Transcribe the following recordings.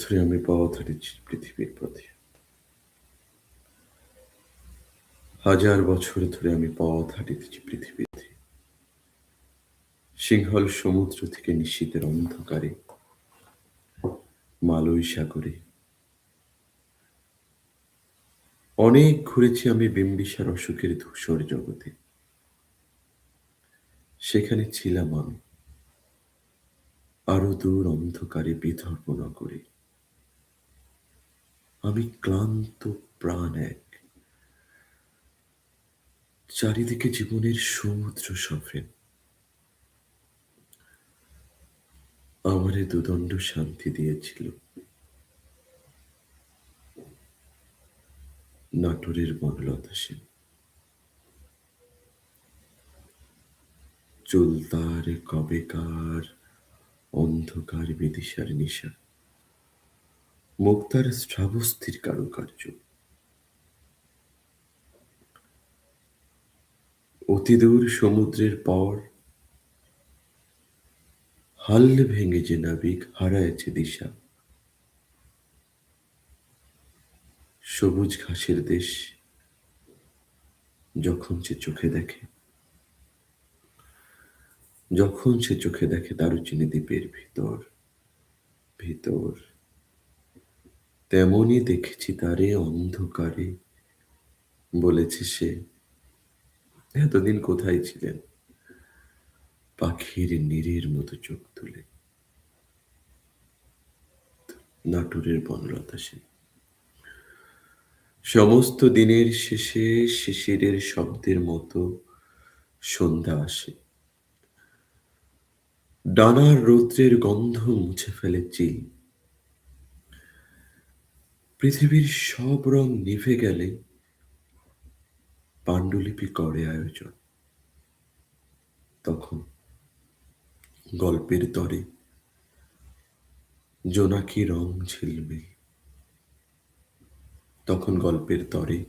ধরে আমি পথ হাঁটেছি পৃথিবীর পথে হাজার বছর ধরে আমি পথ হাঁটিতেছি পৃথিবীতে। সিংহল সমুদ্র থেকে নিশীতের অন্ধকারে মালয় সাগরে অনেক ঘুরেছি আমি বিম্বিসার অসুখের ধূসর জগতে। সেখানে ছিলাম আমি, আরও দূর অন্ধকারে বিদর্ভ নগরে। আমি ক্লান্ত প্রাণ এক। চারিদিকে জীবনের সমুদ্র সফেন আমারে দুদণ্ড শান্তি দিয়েছিল। নাটোরের বনলতা সেন। চুলতার কবেকার অন্ধকার বিদিশার নিশা মুক্তার শ্রাবস্থির কারুকার্য অতিদূর সমুদ্রের পর হাল্লে ভেঙে যে নাবিক হারায়েছে দিশা। সবুজ ঘাসের দেশ যখন সে চোখে দেখে, যখন সে চোখে দেখে দারুচিনি দ্বীপের ভিতর ভিতর। তেমনই দেখেছি তারে অন্ধকারে, বলেছে সে। এতদিন কোথায় ছিলেন? পাখির নীরের মতো চোখ তুলে। নাটুরের বনলতা সেন। সমস্ত দিনের শেষে শিশিরের শব্দের মতো সন্ধ্যা আসে। ডানার রৌদ্রের গন্ধ মুছে ফেলে চিল। পৃথিবীর সব রং নিভে গেলে পাণ্ডুলিপি করে আয়োজন। তখন গল্পের তরে জোনাকি রং ঝিলমিল। তখন গল্পের তরে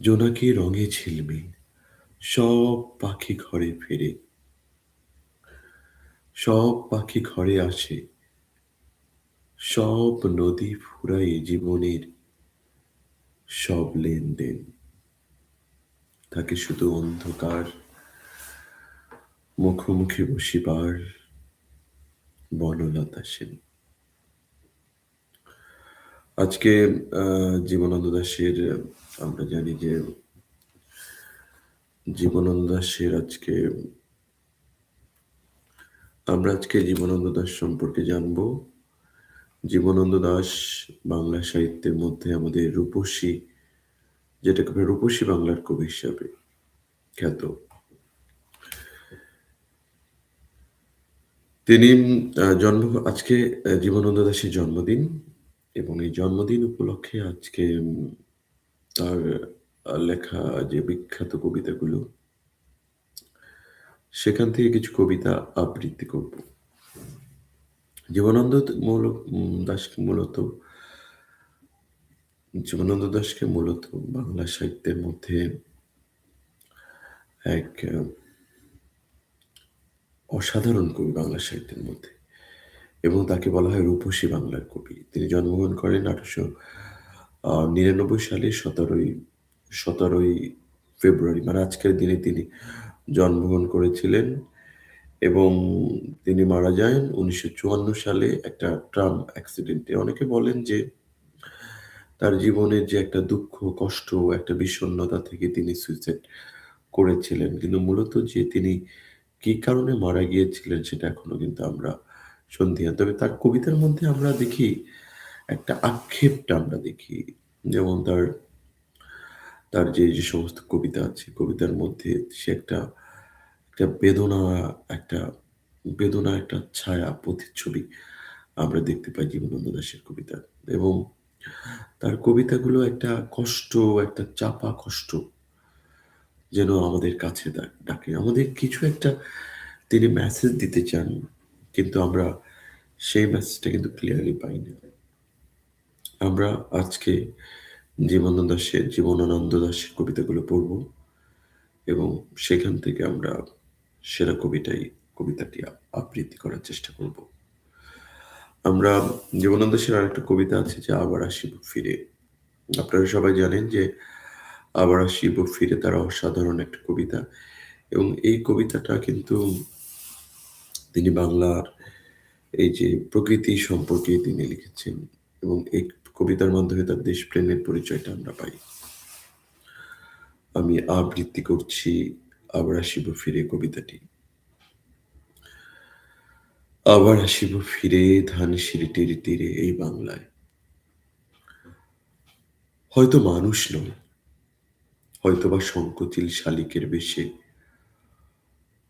জোনাকি রঙে ঝিলমিল। সব পাখি ঘরে ফেরে, সব পাখি ঘরে আসে সব নদী ফুরায় জীবনের সব লেনদেন। থাকে শুধু অন্ধকার, মুখোমুখি বসিবার বনলতা সেন। আজকে জীবনানন্দ দাসের আমরা জানি যে জীবনানন্দ দাসের আজকে, আমরা আজকে জীবনানন্দ দাস সম্পর্কে জানব। জীবনানন্দ দাস বাংলা সাহিত্যের মধ্যে আমাদের রূপসী, যেটাকে রূপসী বাংলার কবি হিসাবে খ্যাত। তিনি জন্ম, আজকে জীবনানন্দ দাসের জন্মদিন এবং এই জন্মদিন উপলক্ষে আজকে তার লেখা যে বিখ্যাত কবিতাগুলো, সেখান থেকে কিছু কবিতা আবৃত্তি করব। জীবনানন্দ মূল দাসকে মূলত, জীবনানন্দ দাসকে মূলত বাংলা সাহিত্যের মধ্যে এক অসাধারণ কবি বাংলা সাহিত্যের মধ্যে। এবং তাকে বলা হয় রূপসী বাংলার কবি। তিনি জন্মগ্রহণ করেন আঠারোশো নিরানব্বই সালে সতেরোই সতেরোই ফেব্রুয়ারি। মানে আজকের দিনে তিনি জন্মগ্রহণ করেছিলেন এবং তিনি মারা যান উনিশশো চুয়ান্ন সালে একটা ট্রাম অ্যাক্সিডেন্টে। অনেকে বলেন যে তার জীবনের যে একটা দুঃখ, কষ্ট, একটা বিষণ্ণতা থেকে তিনি সুইসাইড করেছিলেন। কিন্তু মূলত যে তিনি কি কারণে মারা গিয়েছিলেন সেটা এখনও কিন্তু আমরা সন্ধিয়া তবে তার কবিতার মধ্যে আমরা দেখি, একটা আক্ষেপটা আমরা দেখি। যেমন তার তার যে যে সমস্ত কবিতা আছে, কবিতার মধ্যে সে একটা একটা বেদনা একটা বেদনা, একটা ছায়া প্রতিচ্ছবি আমরা দেখতে পাই জীবনানন্দ দাসের কবিতা। এবং তার কবিতাগুলো একটা কষ্ট, একটা চাপা কষ্ট যেন আমাদের কাছে ডাকে। আমাদের কিছু একটা তিনি মেসেজ দিতে চান, কিন্তু আমরা সেই মেসেজটা কিন্তু ক্লিয়ারলি পাই না। আমরা আজকে জীবনানন্দ দাসের জীবনানন্দ দাসের কবিতাগুলো পড়ব এবং সেখান থেকে আমরা সেরা কবিতাই কবিতাটি আবৃত্তি করার চেষ্টা করব আমরা জীবনানন্দ সেনের আরেকটা কবিতা আছে যে, 'আবার আসিব ফিরে।' আপনারা সবাই জানেন যে, 'আবার আসিব ফিরে' তার অসাধারণ একটা কবিতা এবং এই কবিতাটা কিন্তু তিনি বাংলার এই যে প্রকৃতি সম্পর্কে তিনি লিখেছেন এবং এই কবিতার মাধ্যমে তার দেশপ্রেমের পরিচয়টা আমরা পাই। আমি আবৃত্তি করছি 'আবার আসিব ফিরে' কবিতাটি। আবার আসিব ফিরে ধানসিঁড়িটির তীরে এই বাংলায়। হয়তো মানুষ নয়, হয়তোবা শঙ্খচিল শালিকের বেশে,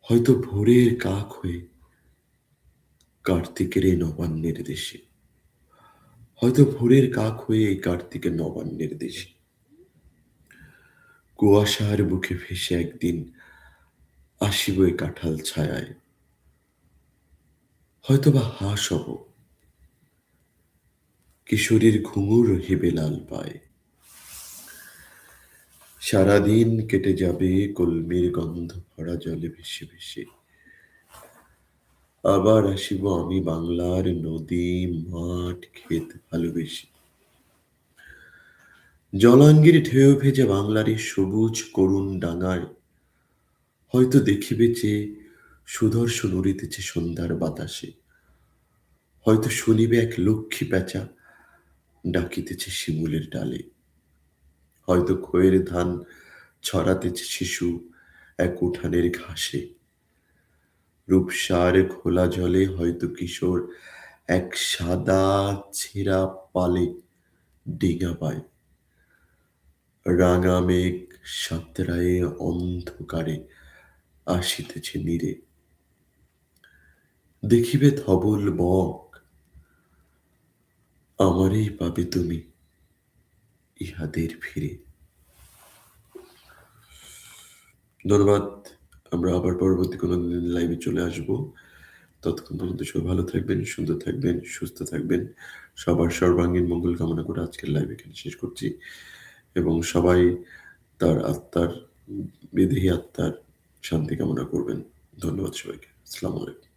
হয়তো ভোরের কাক হয়ে কার্তিকের এই নবান্নের দেশে, হয়তো ভোরের কাক হয়ে এই কার্তিকের নবান্নের দেশে। কুয়াশার বুকে ভেসে একদিন আসিব এই কাঁঠাল ছায়ায়। হয়তোবা হাঁস হব, কিশোরীর ঘুঙুর রহিবে লাল পায়। সারাদিন কেটে যাবে কলমির গন্ধ ভরা জলে ভেসে ভেসে। আবার আসিব আমি বাংলার নদী, মাঠ, ক্ষেত ভালোবেসে। জলাঙ্গির ঢেউ ভেজে বাংলার সবুজ করুণ ডাঙায় হয়তো দেখিবে যে সুদর্শন উড়িতেছে সন্ধ্যার বাতাসে। হয়তো শুনিবে এক লক্ষ্মী প্যাঁচা ডাকিতেছে শিমুলের ডালে। হয়তো খয়ের ধান ছড়াতেছে শিশু এক উঠানের ঘাসে। রূপসার ঘোলা জলে হয়তো কিশোর এক সাদা ছেঁড়া পালে ডিঙা পায় রাঙা মেঘ সাঁতরায়ে অন্ধকারে আসিতেছে নীরে। দেখিবে ধবল বক, আমারই পাবে তুমি ইহাদের ফিরে ধন্যবাদ। আমরা আবার পরবর্তী কোনো দিন লাইভে চলে আসব। ততক্ষণ পর্যন্ত সবাই ভালো থাকবেন, সুন্দর থাকবেন, সুস্থ থাকবেন। সবার সর্বাঙ্গীন মঙ্গল কামনা করে আজকের লাইভ এখানে শেষ করছি এবং সবাই তার আত্মার বিদেহী আত্মার শান্তি কামনা করবেন। ধন্যবাদ সবাইকে। আসসালামু আলাইকুম।